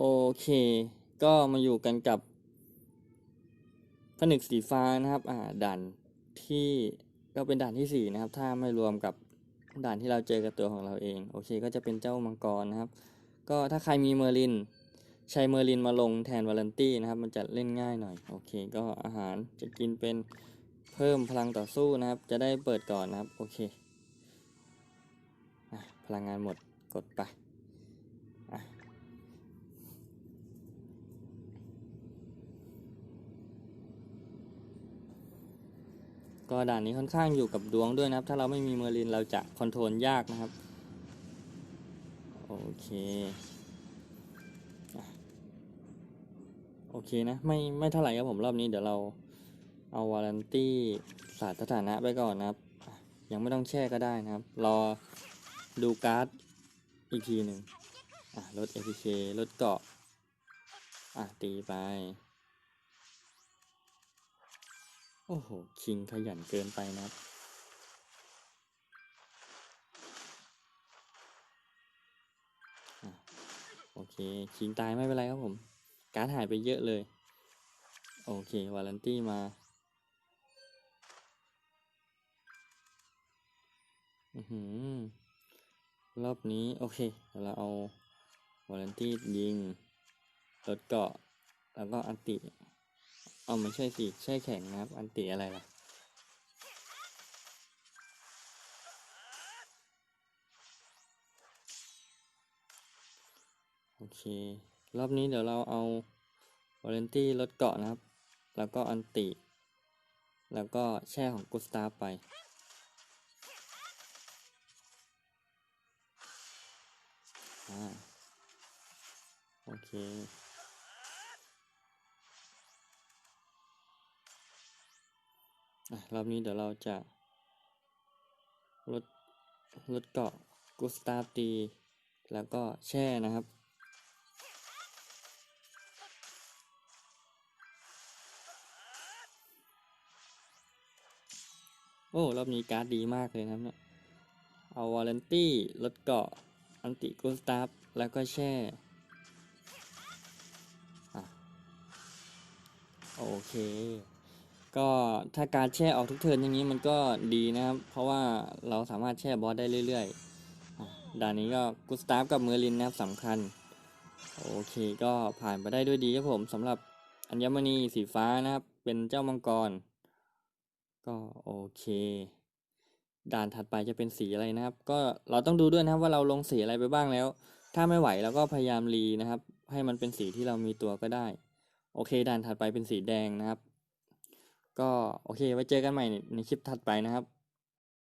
โอเค ก็มาอยู่กันกับผนึกสีฟ้านะครับ อ่า ด่านที่ก็เป็นด่านที่สี่นะครับ ถ้าไม่รวมกับด่านที่เราเจอกับตัวของเราเอง โอเค ก็จะเป็นเจ้ามังกรนะครับ ก็ถ้าใครมีเมอร์ลิน ใช้เมอร์ลินมาลงแทนวาลันตี้นะครับ มันจะเล่นง่ายหน่อย โอเค ก็อาหารจะกินเป็นเพิ่มพลังต่อสู้นะครับ จะได้เปิดก่อนนะครับ โอเคอพลังงานหมด กดไป ก็ด่านนี้ค่อนข้างอยู่กับดวงด้วยนะครับ ถ้าเราไม่มีเมอร์ลินเราจะคอนโทรลยากนะครับ โอเค โอเคนะ ไม่ไม่เท่าไหร่ครับผมรอบนี้เดี๋ยวเราเอาวารันตี้สาสถานะไปก่อนนะครับ ยังไม่ต้องแช่ก็ได้นะครับ รอดูการ์ดอีกทีหนึ่งอะลด APK ลดเกาะอะตีไป โอ้โห คิงขยันเกินไปนะครับ โอเค คิงตายไม่เป็นไรครับผม การหายไปเยอะเลย โอเค วาลันตี้มาอือหือรอบนี้ โอเคเดี๋ยวเราเอาวาลันตี้ยิงลดเกาะ แล้วก็อันติ เอาไม่ใช่สิแช่แข็งนะครับ อันติอะไรล่ะโอเค รอบนี้เดี๋ยวเราเอาวาเลนตี้ลดเกาะนะครับ แล้วก็อันติ แล้วก็แช่ของกุสตาฟไป อ่า โอเค รอบนี้เดี๋ยวเราจะลดลดเกาะกุสตาฟตี แล้วก็แช่นะครับ โอ้ รอบนี้การ์ดดีมากเลยนะครับเนี่ยเอาวาเลนตี้ลดเกาะอันติกุสตาฟแล้วก็แช่โอเค ก็ถ้าการแช่ออกทุกเทิร์นอย่างนี้มันก็ดีนะครับ เพราะว่าเราสามารถแช่บอสได้เรื่อยๆด่านนี้ก็กุสตาฟกับเมอร์ลินนะครับสำคัญ โอเคก็ผ่านไปได้ด้วยดีครับผมสำหรับอัญมณีสีฟ้านะครับ เป็นเจ้ามังกร ก็โอเค ด่านถัดไปจะเป็นสีอะไรนะครับ ก็เราต้องดูด้วยนะครับว่าเราลงสีอะไรไปบ้างแล้ว ถ้าไม่ไหวเราก็พยายามรีนะครับ ให้มันเป็นสีที่เรามีตัวก็ได้ โอเค ด่านถัดไปเป็นสีแดงนะครับ ก็โอเคไว้เจอกันใหม่ในคลิปถัดไปนะครับ